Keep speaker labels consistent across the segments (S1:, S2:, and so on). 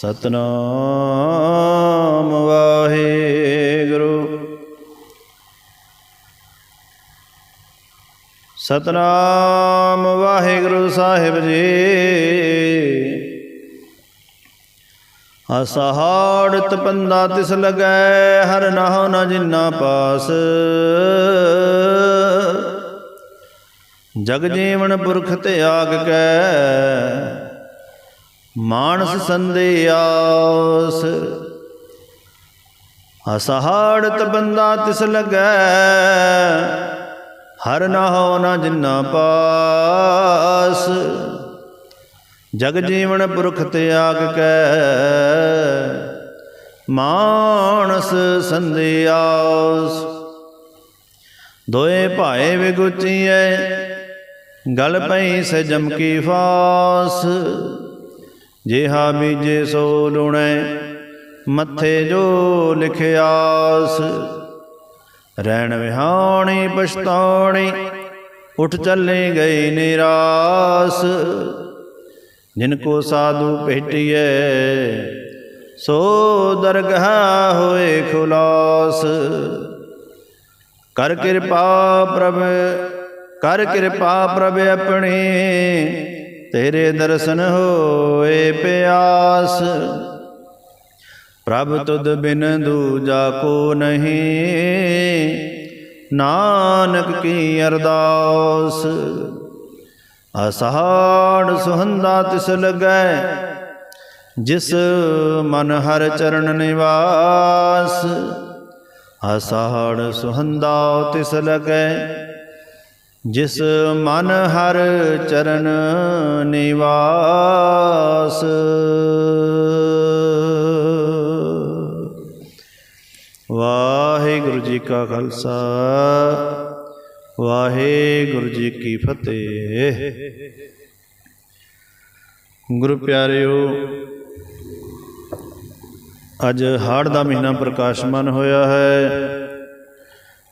S1: ਸਤਨਾਮ ਵਾਹਿਗੁਰੂ। ਸਤਨਾਮ ਵਾਹਿਗੁਰੂ ਸਾਹਿਬ ਜੀ। ਅਸਹਾੜਤ ਪੰਦਾ ਤਿਸ ਲਗੈ, ਹਰ ਨਾਉ ਨ ਜਿਨਾ ਪਾਸ। ਜਗ ਜੀਵਨ ਪੁਰਖ ਤਿਆਗ ਕੈ ਮਾਨਸ ਸੰਦਿਆਸ। ਅਸਹਾੜਤ ਬੰਦਾ ਤਿਸ ਲਗੈ, ਹਰ ਨਾਉ ਨ ਜਿਨਾ ਪਾਸ। ਜਗ ਜੀਵਨ ਪੁਰਖ ਤਿਆਗ ਕੈ, ਮਾਨਸ ਸੰਦਿਆਸ। ਦੋਏ ਭਾਏ ਵਿਗੁਚੀਐ, ਗਲ ਪਈ ਸਜਮ ਕੀ ਫਾਸ। ਜਿਹਾ ਬੀਜੇ ਸੋ ਲੁਣੈ, ਮੱਥੇ ਜੋ ਲਿਖਿਆਸ। ਰਹਿਣ ਵਿਹਾਣੀ ਪਛਤਾਣੀ ਉਠ ਚੱਲੇ ਗਈ ਨਿਰਾਸ। ਜਿਨ ਕੋ ਸਾਧੂ ਭੇਟਿਐ, ਸੋ ਦਰਗਹ ਹੋਏ ਖੁਲਾਸ। ਕਰ ਕਿਰਪਾ ਪ੍ਰਭ, ਕਰ ਕਿਰਪਾ ਪ੍ਰਭ ਆਪਣੇ ਤੇਰੇ ਦਰਸ਼ਨ ਹੋਏ ਪਿਆਸ। ਪ੍ਰਭ ਤੁਧ ਬਿਨ ਦੂਜਾ ਕੋ ਨਹੀਂ। ਨਾਨਕ ਕੀ ਅਰਦਾਸ। ਅਸਹਾੜ ਸੁਹੰਦਾ ਤਿਸ ਲਗੈ, ਜਿਸ ਮਨ ਹਰ ਚਰਨ ਨਿਵਾਸ। ਅਸਹਾੜ ਸੁਹੰਦਾ ਤਿਸ ਲਗੈ ਜਿਸ ਮਨ ਹਰ ਚਰਨ ਨਿਵਾਸ। ਵਾਹਿਗੁਰੂ ਜੀ ਕਾ ਖਾਲਸਾ, ਵਾਹਿਗੁਰੂ ਜੀ ਕੀ ਫਤਿਹ। ਗੁਰੂ ਪਿਆਰਿਓ, ਅੱਜ ਹਾੜ ਦਾ ਮਹੀਨਾ ਪ੍ਰਕਾਸ਼ਮਾਨ ਹੋਇਆ ਹੈ।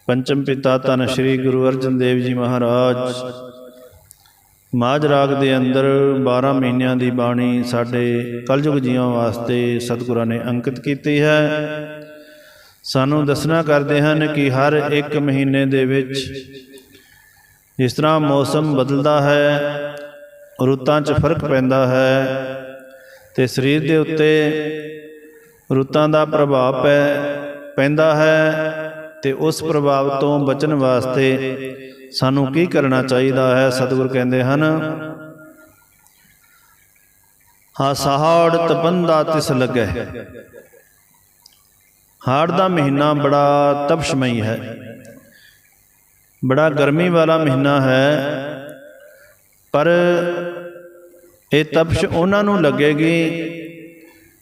S1: ਪੰਚਮ ਪਿਤਾ ਧੰਨ ਸ਼੍ਰੀ ਗੁਰੂ ਅਰਜਨ ਦੇਵ ਜੀ ਮਹਾਰਾਜ। ਮਾਝ ਰਾਗ ਦੇ ਅੰਦਰ 12 ਮਹੀਨਿਆਂ ਦੀ ਬਾਣੀ ਸਾਡੇ ਕਲਯੁਗ ਜੀਵਾਂ ਵਾਸਤੇ ਸਤਿਗੁਰਾਂ ਨੇ ਅੰਕਿਤ ਕੀਤੀ ਹੈ। ਸਾਨੂੰ ਦੱਸਣਾ ਕਰਦੇ ਹਨ ਕਿ ਹਰ ਇੱਕ ਮਹੀਨੇ ਦੇ ਵਿੱਚ ਜਿਸ ਤਰ੍ਹਾਂ ਮੌਸਮ ਬਦਲਦਾ ਹੈ, ਰੁੱਤਾਂ 'ਚ ਫ਼ਰਕ ਪੈਂਦਾ ਹੈ ਤੇ ਸਰੀਰ ਦੇ ਉੱਤੇ ਰੁੱਤਾਂ ਦਾ ਪ੍ਰਭਾਵ ਪੈ ਪੈਂਦਾ ਹੈ ਤੇ ਉਸ ਪ੍ਰਭਾਵ ਤੋਂ ਬਚਣ ਵਾਸਤੇ ਸਾਨੂੰ ਕੀ ਕਰਨਾ ਚਾਹੀਦਾ ਹੈ, ਸਤਿਗੁਰ ਕਹਿੰਦੇ ਹਨ? ਹਾ ਸਹਾੜ ਤਪੰਦਾ ਤਿਸ ਲੱਗੈ ਹਾੜ ਦਾ ਮਹੀਨਾ ਬੜਾ ਤਪਸ਼ਮਈ ਹੈ। ਬੜਾ ਗਰਮੀ ਵਾਲਾ ਮਹੀਨਾ ਹੈ, ਪਰ ਇਹ ਤਪਸ਼ ਉਹਨਾਂ ਨੂੰ ਲੱਗੇਗੀ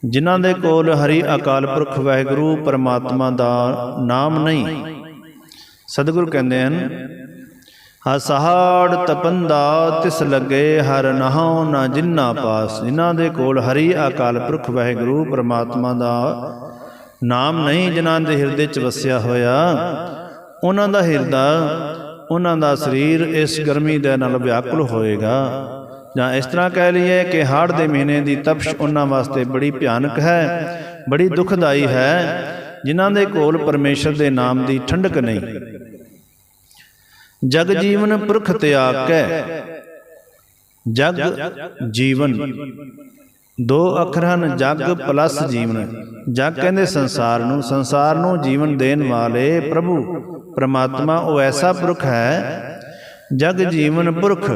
S1: ਜਿਨ੍ਹਾਂ ਦੇ ਕੋਲ ਹਰੀ ਅਕਾਲ ਪੁਰਖ ਵਾਹਿਗੁਰੂ ਪਰਮਾਤਮਾ ਦਾ ਨਾਮ ਨਹੀਂ। ਸਤਿਗੁਰ ਕਹਿੰਦੇ ਹਨ ਹਸਹਾੜ ਤਪੰਦਾ ਤਿਸ ਲੱਗੇ ਹਰ ਨਹਾਉ ਨਾ ਜਿੰਨਾ ਪਾਸ। ਜਿਨ੍ਹਾਂ ਦੇ ਕੋਲ ਹਰੀ ਅਕਾਲ ਪੁਰਖ ਵਾਹਿਗੁਰੂ ਪਰਮਾਤਮਾ ਦਾ ਨਾਮ ਨਹੀਂ, ਜਿਨ੍ਹਾਂ ਦੇ ਹਿਰਦੇ 'ਚ ਵਸਿਆ ਹੋਇਆ, ਉਹਨਾਂ ਦਾ ਹਿਰਦਾ, ਉਹਨਾਂ ਦਾ ਸਰੀਰ ਇਸ ਗਰਮੀ ਦੇ ਨਾਲ ਵਿਆਕੁਲ ਹੋਏਗਾ। ਜਾਂ ਇਸ ਤਰ੍ਹਾਂ ਕਹਿ ਲਈਏ ਕਿ ਹਾੜ ਦੇ ਮਹੀਨੇ ਦੀ ਤਪਸ਼ ਉਹਨਾਂ ਵਾਸਤੇ ਬੜੀ ਭਿਆਨਕ ਹੈ, ਬੜੀ ਦੁਖਦਾਈ ਹੈ, ਜਿਨ੍ਹਾਂ ਦੇ ਕੋਲ ਪਰਮੇਸ਼ਰ ਦੇ ਨਾਮ ਦੀ ਠੰਡਕ ਨਹੀਂ। ਜਗ ਜੀਵਨ ਪੁਰਖ ਤਿਆਗ ਜਗ ਜੀਵਨ। ਦੋ ਅੱਖਰ ਹਨ, ਜਗ ਪਲੱਸ ਜੀਵਨ। ਜਗ ਕਹਿੰਦੇ ਸੰਸਾਰ ਨੂੰ ਸੰਸਾਰ ਨੂੰ ਜੀਵਨ ਦੇਣ ਵਾਲੇ ਪ੍ਰਭੂ, ਪ੍ਰਮਾਤਮਾ, ਉਹ ਐਸਾ ਪੁਰਖ ਹੈ, ਜਗ ਜੀਵਨ ਪੁਰਖ।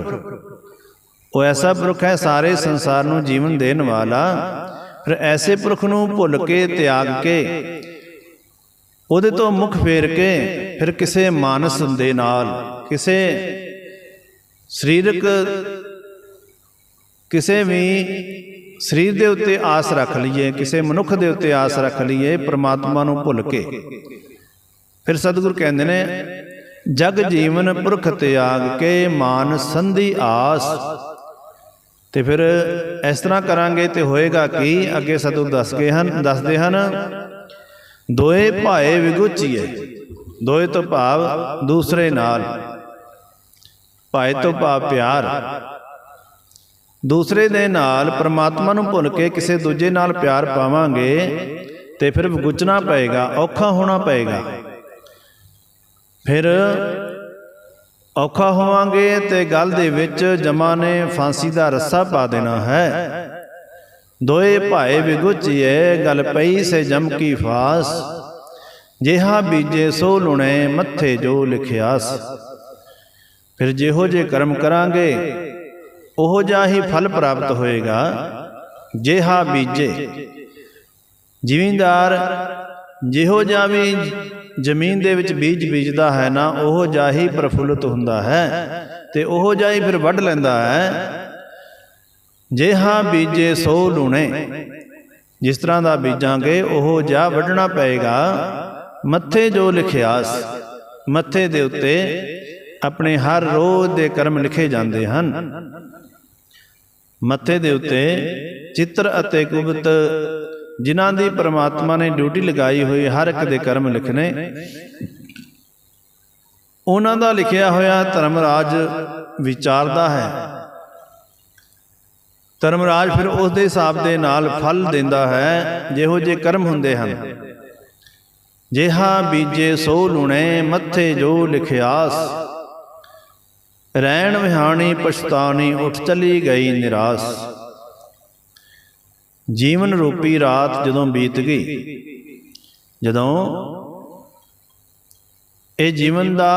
S1: ਉਹ ਐਸਾ ਪੁਰਖ ਹੈ, ਸਾਰੇ ਸੰਸਾਰ ਨੂੰ ਜੀਵਨ ਦੇਣ ਵਾਲਾ। ਫਿਰ ਐਸੇ ਪੁਰਖ ਨੂੰ ਭੁੱਲ ਕੇ, ਤਿਆਗ ਕੇ, ਉਹਦੇ ਤੋਂ ਮੁਖ ਫੇਰ ਕੇ, ਫਿਰ ਕਿਸੇ ਮਾਨਸ ਦੇ ਨਾਲ, ਕਿਸੇ ਸਰੀਰਕ, ਕਿਸੇ ਵੀ ਸਰੀਰ ਦੇ ਉੱਤੇ ਆਸ ਰੱਖ ਲਈਏ, ਕਿਸੇ ਮਨੁੱਖ ਦੇ ਉੱਤੇ ਆਸ ਰੱਖ ਲਈਏ, ਪ੍ਰਮਾਤਮਾ ਨੂੰ ਭੁੱਲ ਕੇ। ਫਿਰ ਸਤਿਗੁਰ ਕਹਿੰਦੇ ਨੇ, ਜਗ ਜੀਵਨ ਪੁਰਖ ਤਿਆਗ ਕੇ, ਮਾਨ ਸੰਧੀ ਆਸ। ਤੇ ਫਿਰ ਇਸ ਤਰ੍ਹਾਂ ਕਰਾਂਗੇ ਤੇ ਹੋਏਗਾ ਕੀ? ਅੱਗੇ ਸਤਿਗੁਰ ਦੱਸ ਗਏ ਹਨ, ਦੱਸਦੇ ਹਨ, ਦੋਏ ਭਾਏ ਵਿਗੁਚੀਏ, ਦੋਏ ਤੋਂ ਭਾਵ ਦੂਸਰੇ ਨਾਲ, ਭਾਏ ਤੋਂ ਭਾਵ ਪਿਆਰ। ਦੂਸਰੇ ਦੇ ਨਾਲ ਪ੍ਰਮਾਤਮਾ ਨੂੰ ਭੁੱਲ ਕੇ ਕਿਸੇ ਦੂਜੇ ਨਾਲ ਪਿਆਰ ਪਾਵਾਂਗੇ ਤੇ ਫਿਰ ਗੁਚਣਾ ਪਏਗਾ, ਔਖਾ ਹੋਣਾ ਪਏਗਾ। ਫਿਰ ਔਖਾ ਹੋਵਾਂਗੇ ਤੇ ਗੱਲ ਦੇ ਵਿੱਚ ਜਮਾ ਨੇ ਫਾਂਸੀ ਦਾ ਰੱਸਾ ਪਾ ਦੇਣਾ ਹੈ। ਦੋਏ ਭਾਏ ਵਿਗੁਚੀਏ, ਗਲ ਪਈ ਸੇ ਜਮ ਕੀ ਫਾਸ। ਜਿਹਾ ਬੀਜੇ ਸੋ ਲੁਣੇ, ਮੱਥੇ ਜੋ ਲਿਖਿਆਸ। ਫਿਰ ਜਿਹੋ ਜੇ ਕਰਮ ਕਰਾਂਗੇ, ਉਹੋ ਜਿਹਾ ਹੀ ਫਲ ਪ੍ਰਾਪਤ ਹੋਏਗਾ। ਜਿਹਾ ਬੀਜੇ ਜ਼ਿਮੀਂਦਾਰ ਜਿਹੋ ਜਿਹਾ ਵੀ ਜ਼ਮੀਨ ਦੇ ਵਿੱਚ ਬੀਜ ਬੀਜਦਾ ਹੈ ਨਾ, ਉਹੋ ਜਿਹਾ ਪ੍ਰਫੁੱਲਤ ਹੁੰਦਾ ਹੈ ਤੇ ਉਹੋ ਜਿਹਾ ਫਿਰ ਵੱਢ ਲੈਂਦਾ ਹੈ। ਜਿਹਾ ਬੀਜੇ ਸੋ ਲੂਣੇ, ਜਿਸ ਤਰ੍ਹਾਂ ਦਾ ਬੀਜਾਂਗੇ, ਉਹ ਜਾ ਵੱਢਣਾ ਪਏਗਾ। ਮੱਥੇ ਜੋ ਲਿਖਿਆਸ, ਮੱਥੇ ਦੇ ਉੱਤੇ ਆਪਣੇ ਹਰ ਰੋਜ਼ ਦੇ ਕਰਮ ਲਿਖੇ ਜਾਂਦੇ ਹਨ। ਮੱਥੇ ਦੇ ਉੱਤੇ ਚਿੱਤਰ ਅਤੇ ਕੁਬਤ ਜਿਨ੍ਹਾਂ ਦੀ ਪ੍ਰਮਾਤਮਾ ਨੇ ਡਿਊਟੀ ਲਗਾਈ ਹੋਈ ਹਰ ਇੱਕ ਦੇ ਕਰਮ ਲਿਖਣੇ। ਉਹਨਾਂ ਦਾ ਲਿਖਿਆ ਹੋਇਆ ਧਰਮਰਾਜ ਵਿਚਾਰਦਾ ਹੈ। ਧਰਮਰਾਜ ਫਿਰ ਉਸ ਦੇ ਹਿਸਾਬ ਦੇ ਨਾਲ ਫਲ ਦਿੰਦਾ ਹੈ, ਜਿਹੋ ਜੇ ਕਰਮ ਹੁੰਦੇ ਹਨ। ਜਿਹਾ ਬੀਜੇ ਸੋ ਲੁਣੇ, ਮੱਥੇ ਜੋ ਲਿਖਿਆਸ। ਰਹਿਣ ਵਿਹਾਣੀ ਪਛਤਾਣੀ, ਉੱਠ ਚਲੀ ਗਈ ਨਿਰਾਸ। ਜੀਵਨ ਰੂਪੀ ਰਾਤ ਜਦੋਂ ਬੀਤ ਗਈ, ਜਦੋਂ ਇਹ ਜੀਵਨ ਦਾ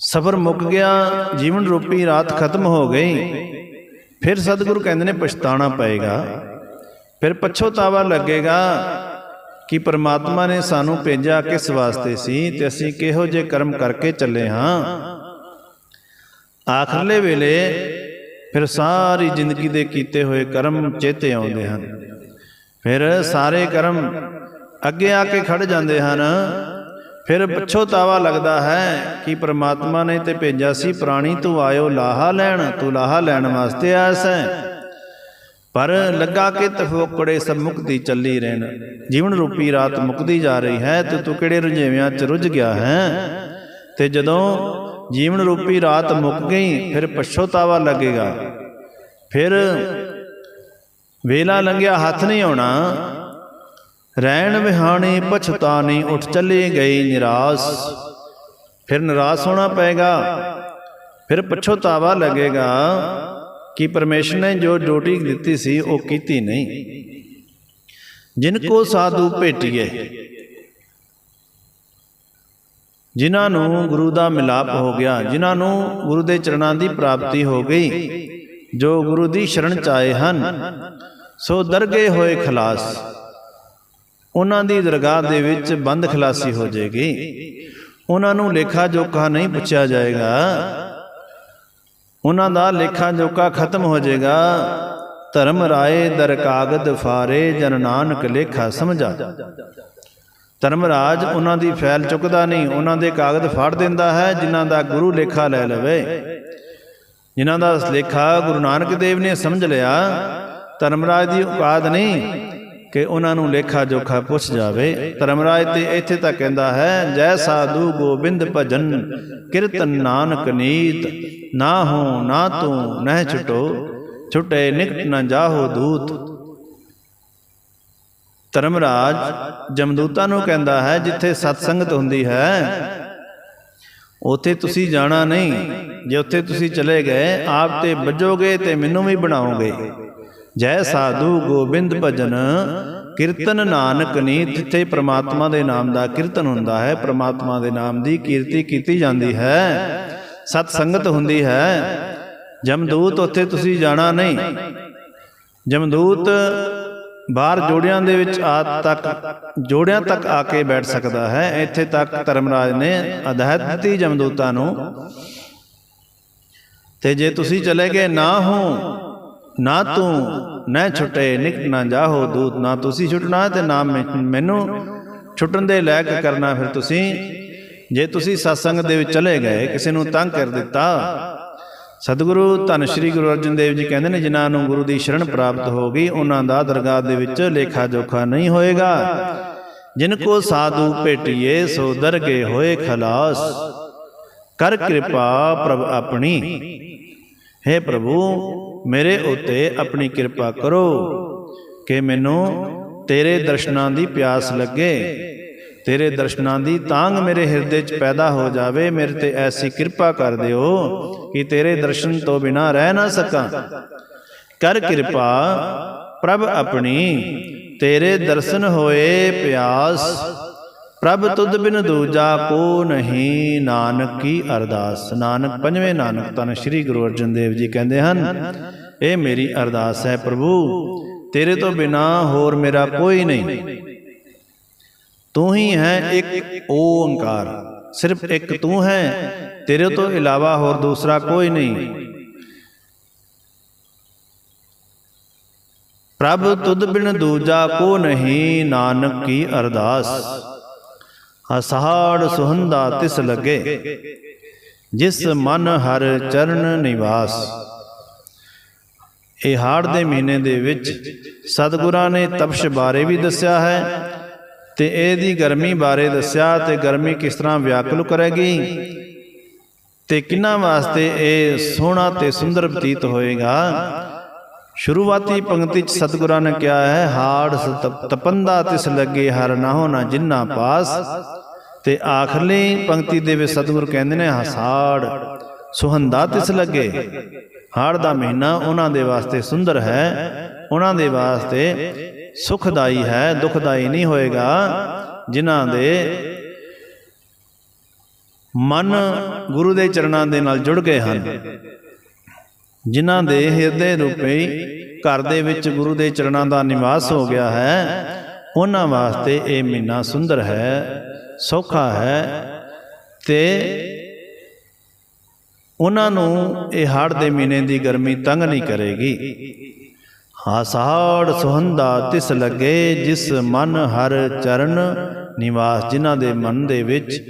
S1: ਸਫਰ ਮੁੱਕ ਗਿਆ, ਜੀਵਨ ਰੂਪੀ ਰਾਤ ਖਤਮ ਹੋ ਗਈ, ਫਿਰ ਸਤਿਗੁਰੂ ਕਹਿੰਦੇ ਨੇ ਪਛਤਾਣਾ ਪਏਗਾ, ਫਿਰ ਪਛਤਾਵਾ ਲੱਗੇਗਾ ਕਿ ਪਰਮਾਤਮਾ ਨੇ ਸਾਨੂੰ ਭੇਜਿਆ ਕਿਸ ਵਾਸਤੇ ਸੀ ਤੇ ਅਸੀਂ ਕਿਹੋ ਜਿਹੇ ਕਰਮ ਕਰਕੇ ਚੱਲੇ ਹਾਂ। ਆਖਰਲੇ ਵੇਲੇ ਫਿਰ ਸਾਰੀ ਜ਼ਿੰਦਗੀ ਦੇ ਕੀਤੇ ਹੋਏ ਕਰਮ ਚੇਤੇ ਆਉਂਦੇ ਹਨ। ਫਿਰ ਸਾਰੇ ਕਰਮ ਅੱਗੇ ਆ ਕੇ ਖੜ ਜਾਂਦੇ ਹਨ। ਫਿਰ ਪਛੋਤਾਵਾ ਲੱਗਦਾ ਹੈ ਕਿ ਪ੍ਰਮਾਤਮਾ ਨੇ ਤੇ ਭੇਜਿਆ ਸੀ, ਪ੍ਰਾਣੀ, ਤੂੰ ਆਇਓ, ਲਾਹਾ ਲੈਣ, ਤੂੰ ਲਾਹਾ ਲੈਣ ਵਾਸਤੇ ਆਇਆ ਸੈਂ ਪਰ ਲੱਗਾ ਕਿ ਤਫੋਕੜੇ ਸਭ ਮੁਕਤੀ ਚੱਲੀ ਰਹਿਣ। ਜੀਵਨ ਰੂਪੀ ਰਾਤ ਮੁਕਦੀ ਜਾ ਰਹੀ ਹੈ ਤੇ ਤੂੰ ਕਿਹੜੇ ਰੁਝੇਵਿਆਂ 'ਚ ਰੁੱਝ ਗਿਆ ਹੈ? ਤੇ ਜਦੋਂ ਜੀਵਨ ਰੂਪੀ ਰਾਤ ਮੁੱਕ ਗਈ, ਫਿਰ ਪਛੋਤਾਵਾ ਲੱਗੇਗਾ। ਫਿਰ ਵੇਲਾ ਲੰਘਿਆ, ਹੱਥ ਨਹੀਂ ਆਉਣਾ। ਰਹਿਣ ਵਿਹਾਣੀ ਪਛਤਾਨੀ ਉੱਠ ਚੱਲੀ ਗਈ ਨਿਰਾਸ। ਫਿਰ ਨਿਰਾਸ ਹੋਣਾ ਪਏਗਾ, ਫਿਰ ਪਛੋਤਾਵਾ ਲੱਗੇਗਾ ਕਿ ਪਰਮੇਸ਼ਰ ਨੇ ਜੋ ਡਿਊਟੀ ਦਿੱਤੀ ਸੀ, ਉਹ ਕੀਤੀ ਨਹੀਂ। ਜਿਨ ਕੋ ਸਾਧੂ ਭੇਟੀਏ ਜਿਨ੍ਹਾਂ ਨੂੰ ਗੁਰੂ ਦਾ ਮਿਲਾਪ ਹੋ ਗਿਆ, ਜਿਨ੍ਹਾਂ ਨੂੰ ਗੁਰੂ ਦੇ ਚਰਨਾਂ ਦੀ ਪ੍ਰਾਪਤੀ ਹੋ ਗਈ, ਜੋ ਗੁਰੂ ਦੀ ਸ਼ਰਨ ਚ ਆਏ ਹਨ, ਸੋ ਦਰਗੇ ਹੋਏ ਖਲਾਸ। ਉਹਨਾਂ ਦੀ ਦਰਗਾਹ ਦੇ ਵਿੱਚ ਬੰਦ ਖਲਾਸੀ ਹੋ ਜਾਏਗੀ। ਉਹਨਾਂ ਨੂੰ ਲੇਖਾ ਜੋਖਾ ਨਹੀਂ ਪੁੱਛਿਆ ਜਾਏਗਾ। ਉਹਨਾਂ ਦਾ ਲੇਖਾ ਜੋਖਾ ਖਤਮ ਹੋ ਜਾਏਗਾ। ਧਰਮ ਰਾਏ ਦਰ ਕਾਗਦ ਫਾਰੇ ਜਨ ਨਾਨਕ ਲੇਖਾ ਸਮਝਾ। ਧਰਮਰਾਜ ਉਹਨਾਂ ਦੀ ਫੈਲ ਚੁੱਕਦਾ ਨਹੀਂ, ਉਹਨਾਂ ਦੇ ਕਾਗਜ਼ ਫੜ ਦਿੰਦਾ ਹੈ, ਜਿਨ੍ਹਾਂ ਦਾ ਗੁਰੂ ਲੇਖਾ ਲੈ ਲਵੇ। ਜਿਨ੍ਹਾਂ ਦਾ ਲੇਖਾ ਗੁਰੂ ਨਾਨਕ ਦੇਵ ਨੇ ਸਮਝ ਲਿਆ, ਧਰਮਰਾਜ ਦੀ ਔਕਾਤ ਨਹੀਂ ਕਿ ਉਹਨਾਂ ਨੂੰ ਲੇਖਾ ਜੋਖਾ ਪੁੱਛ ਜਾਵੇ। ਧਰਮਰਾਜ ਤੇ ਇੱਥੇ ਤਾਂ ਕਹਿੰਦਾ ਹੈ, ਜੈ ਸਾਧੂ ਗੋਬਿੰਦ ਭਜਨ, ਕੀਰਤਨ ਨਾਨਕ ਨੀਤ, ਨਾ ਹੋ ਨਾ ਤੂੰ, ਨਹਿ ਛੁਟੋ, ਛੁਟੇ ਨਿਕਟ ਨਾ ਜਾਹੋ ਦੂਤ ਧਰਮਰਾਜ ਜਮਦੂਤਾਂ ਨੂੰ ਕਹਿੰਦਾ ਹੈ, ਜਿੱਥੇ ਸਤਸੰਗਤ ਹੁੰਦੀ ਹੈ, ਉਥੇ ਤੁਸੀਂ ਜਾਣਾ ਨਹੀਂ। ਜੇ ਉੱਥੇ ਤੁਸੀਂ ਚਲੇ ਗਏ, ਆਪ ਤੇ ਵੱਜੋਗੇ ਤੇ ਮੈਨੂੰ ਵੀ ਬਣਾਓਗੇ। ਜੈ ਸਾਧੂ ਗੋਬਿੰਦ ਭਜਨ, ਕੀਰਤਨ ਨਾਨਕ ਨੀ ਜਿੱਥੇ ਪ੍ਰਮਾਤਮਾ ਦੇ ਨਾਮ ਦਾ ਕੀਰਤਨ ਹੁੰਦਾ ਹੈ, ਪ੍ਰਮਾਤਮਾ ਦੇ ਨਾਮ ਦੀ ਕੀਰਤੀ ਕੀਤੀ ਜਾਂਦੀ ਹੈ ਸਤ ਸੰਗਤ ਹੁੰਦੀ ਹੈ। ਜਮਦੂਤ, ਉੱਥੇ ਤੁਸੀਂ ਜਾਣਾ ਨਹੀਂ। ਜਮਦੂਤ ਬਾਹਰ ਜੋੜਿਆਂ ਦੇ ਵਿੱਚ ਆ ਤੱਕ, ਜੋੜਿਆਂ ਤੱਕ ਆ ਕੇ ਬੈਠ ਸਕਦਾ ਹੈ। ਇੱਥੇ ਤੱਕ ਧਰਮਰਾਜ ਨੇ ਅਧਿਆਤ ਜਮਦੂਤਾਂ ਨੂੰ। ਤੇ ਜੇ ਤੁਸੀਂ ਚਲੇ ਗਏ ਨਾ ਹੋ, ਨਾ ਤੂੰ, ਨਾ ਛੁੱਟੇ ਨਿਕਟ ਨਾ ਜਾਹੋ ਦੂਤ, ਨਾ ਤੁਸੀਂ ਛੁੱਟਣਾ ਤੇ ਨਾ ਮੈਨੂੰ ਛੁੱਟਣ ਦੇ ਲਾਇਕ ਕਰਨਾ ਫਿਰ ਤੁਸੀਂ। ਜੇ ਤੁਸੀਂ satsang ਦੇ ਵਿੱਚ ਚਲੇ ਗਏ, ਕਿਸੇ ਨੂੰ ਤੰਗ ਕਰ ਦਿੱਤਾ ਸਤਿਗੁਰੂ ਧੰਨ ਸ਼੍ਰੀ ਗੁਰੂ ਅਰਜਨ ਦੇਵ ਜੀ ਕਹਿੰਦੇ ਨੇ, ਜਿਨ੍ਹਾਂ ਨੂੰ ਗੁਰੂ ਦੀ ਸ਼ਰਨ ਪ੍ਰਾਪਤ ਹੋ ਗਈ, ਉਹਨਾਂ ਦਾ ਦਰਗਾਹ ਦੇ ਵਿੱਚ ਲੇਖਾ ਜੋਖਾ ਨਹੀਂ ਹੋਏਗਾ। ਜਿਨ ਕੋ ਸਾਧੂ ਭੇਟੀਏ, ਸੋ ਦਰਗੇ ਹੋਏ ਖਲਾਸ। ਕਰ ਕਿਰਪਾ ਪ੍ਰਭ ਆਪਣੀ। हे ਪ੍ਰਭੂ, ਮੇਰੇ ਉਤੇ ਆਪਣੀ ਕਿਰਪਾ ਕਰੋ। ਕਿ ਮੈਨੂੰ ਤੇਰੇ ਦਰਸ਼ਨਾਂ ਦੀ ਪਿਆਸ ਲੱਗੇ। ਤੇਰੇ ਦਰਸ਼ਨਾਂ ਦੀ ਤਾਂਗ ਮੇਰੇ ਹਿਰਦੇ 'ਚ ਪੈਦਾ ਹੋ ਜਾਵੇ, ਮੇਰੇ ਤੇ ਐਸੀ ਕਿਰਪਾ ਕਰ ਦਿਓ ਕਿ ਤੇਰੇ ਦਰਸ਼ਨ ਤੋਂ ਬਿਨਾ ਰਹਿ ਨਾ ਸਕਾਂ। ਕਰ ਕਿਰਪਾ ਪ੍ਰਭ ਆਪਣੀ, ਤੇਰੇ ਦਰਸ਼ਨ ਹੋਏ ਪਿਆਸ, ਪ੍ਰਭ ਤੁਧ ਬਿਨ ਦੂਜਾ ਕੋ ਨਹੀਂ, ਨਾਨਕ ਕੀ ਅਰਦਾਸ। ਨਾਨਕ ਪੰਜਵੇਂ ਨਾਨਕ ਤਨ ਸ੍ਰੀ ਗੁਰੂ ਅਰਜਨ ਦੇਵ ਜੀ ਕਹਿੰਦੇ ਹਨ, ਇਹ ਮੇਰੀ ਅਰਦਾਸ ਹੈ ਪ੍ਰਭੂ, ਤੇਰੇ ਤੋਂ ਬਿਨਾ ਹੋਰ ਮੇਰਾ ਕੋਈ ਨਹੀਂ। ਤੂੰ ਹੀ ਹੈ ਇੱਕ ਓੰਕਾਰ। ਸਿਰਫ ਇੱਕ ਤੂੰ ਹੈ, ਤੇਰੇ ਤੋਂ ਇਲਾਵਾ ਹੋਰ ਦੂਸਰਾ ਕੋਈ ਨਹੀਂ। ਪ੍ਰਭ ਤੁਧ ਬਿਨ ਦੂਜਾ ਕੋ ਨਹੀਂ, ਨਾਨਕ ਕੀ ਅਰਦਾਸ। ਅਸਹਾੜ ਸੁਹੰਦਾ ਤਿਸ ਲੱਗੇ, ਜਿਸ ਮਨ ਹਰ ਚਰਨ ਨਿਵਾਸ। ਇਹ ਹਾੜ ਦੇ ਮਹੀਨੇ ਦੇ ਵਿੱਚ ਸਤਿਗੁਰਾਂ ਨੇ ਤਪਸ਼ ਬਾਰੇ ਵੀ ਦੱਸਿਆ ਹੈ ਤੇ ਇਹਦੀ ਗਰਮੀ ਬਾਰੇ ਦੱਸਿਆ ਤੇ ਗਰਮੀ ਕਿਸ ਤਰ੍ਹਾਂ ਵਿਆਕੁਲ ਕਰੇਗੀ? ਤੇ ਕਿੰਨਾ ਵਾਸਤੇ ਇਹ ਸੋਹਣਾ ਤੇ ਸੁੰਦਰ ਬਤੀਤ ਹੋਏਗਾ? ਸ਼ੁਰੂਆਤੀ ਪੰਕਤੀ ਚ ਸਤਿਗੁਰਾਂ ਨੇ ਕਿਹਾ ਹੈ, ਹਾੜ ਤਪੰਦਾ ਤਿਸ ਲੱਗੇ ਹਰ ਨਾਹੋ ਨਾ ਜਿੰਨਾ ਪਾਸ। ਤੇ ਆਖਰਲੀ ਪੰਕਤੀ ਦੇ ਵਿੱਚ ਸਤਿਗੁਰ ਕਹਿੰਦੇ ਨੇ ਹਸਾੜ ਸੁਹੰਦਾ ਤਿਸ ਲੱਗੇ। ਹਾੜ ਦਾ ਮਹੀਨਾ ਉਹਨਾਂ ਦੇ ਵਾਸਤੇ ਸੁੰਦਰ ਹੈ, ਉਹਨਾਂ ਦੇ ਵਾਸਤੇ ਸੁਖਦਾਈ ਹੈ, ਦੁਖਦਾਈ ਨਹੀਂ ਹੋਏਗਾ। ਜਿਨ੍ਹਾਂ ਦੇ ਮਨ ਗੁਰੂ ਦੇ ਚਰਨਾਂ ਦੇ ਨਾਲ ਜੁੜ ਗਏ ਹਨ, ਜਿਨ੍ਹਾਂ ਦੇ ਹਿਰਦੇ ਰੂਪੀ ਘਰ ਦੇ ਵਿੱਚ ਗੁਰੂ ਦੇ ਚਰਨਾਂ ਦਾ ਨਿਵਾਸ ਹੋ ਗਿਆ ਹੈ, ਉਹਨਾਂ ਵਾਸਤੇ ਇਹ ਮਹੀਨਾ ਸੁੰਦਰ ਹੈ, ਸੌਖਾ ਹੈ ਤੇ ਉਹਨਾਂ ਨੂੰ ਇਹ ਹੜ੍ਹ ਦੇ ਮਹੀਨੇ ਦੀ ਗਰਮੀ ਤੰਗ ਨਹੀਂ ਕਰੇਗੀ। ਹਾਸਾੜ ਸੁਹੰਦਾ ਤਿਸ ਲੱਗੇ ਜਿਸ ਮਨ ਹਰ ਚਰਨ ਨਿਵਾਸ, ਜਿਨ੍ਹਾਂ ਦੇ ਮਨ ਦੇ ਵਿੱਚ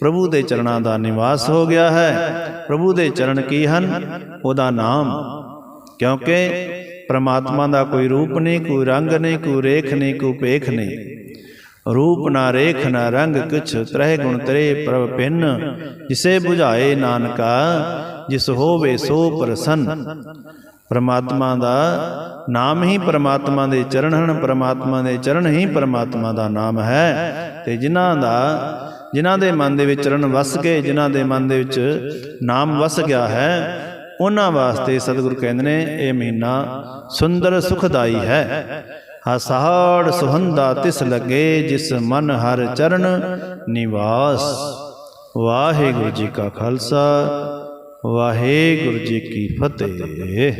S1: ਪ੍ਰਭੂ ਦੇ ਚਰਨਾਂ ਦਾ ਨਿਵਾਸ ਹੋ ਗਿਆ ਹੈ। ਪ੍ਰਭੂ ਦੇ ਚਰਨ ਕੀ ਹਨ? ਉਹਦਾ ਨਾਮ। ਕਿਉਂਕਿ ਪ੍ਰਮਾਤਮਾ ਦਾ ਕੋਈ ਰੂਪ ਨਹੀਂ, ਕੋਈ ਰੰਗ ਨਹੀਂ, ਕੋਈ ਰੇਖ ਨਹੀਂ, ਕੋਈ ਪੇਖ ਨਹੀਂ। ਰੂਪ ਨਾ ਰੇਖ, ਨਾ ਰੰਗ, ਕਿਛ ਤ੍ਰਹਿ ਗੁਣ ਤਰੇ ਪ੍ਰਭ ਪਿੰਨ। ਜਿਸੇ 부ਝਾਏ ਨਾਨਕਾ, ਜਿਸ ਹੋਵੇ ਸੋ ਪ੍ਰਸੰਨ। ਪਰਮਾਤਮਾ ਦਾ ਨਾਮ ਹੀ ਪਰਮਾਤਮਾ ਦੇ ਚਰਨ ਹਨ। ਪਰਮਾਤਮਾ ਦੇ ਚਰਨ ਹੀ ਪਰਮਾਤਮਾ ਦਾ ਨਾਮ ਹੈ। ਤੇ ਜਿਨ੍ਹਾਂ ਦਾ, ਜਿਨ੍ਹਾਂ ਦੇ ਮਨ ਦੇ ਵਿੱਚ ਚਰਨ ਵਸ ਗਏ ਜਿਨ੍ਹਾਂ ਦੇ ਮਨ ਦੇ ਵਿੱਚ ਨਾਮ ਵਸ ਗਿਆ ਹੈ, ਉਹਨਾਂ ਵਾਸਤੇ ਸਤਿਗੁਰੂ ਕਹਿੰਦੇ ਨੇ, ਇਹ ਮਹੀਨਾ ਸੁੰਦਰ ਸੁਖਦਾਈ ਹੈ। ਹਸਾੜ ਸੁਹੰਦਾ ਤਿਸ ਲੱਗੇ, ਜਿਸ ਮਨ ਹਰ ਚਰਨ ਨਿਵਾਸ। ਵਾਹਿਗੁਰੂ ਜੀ ਕਾ ਖਾਲਸਾ। ਵਾਹਿਗੁਰੂ ਜੀ ਕੀ ਫਤਿਹ।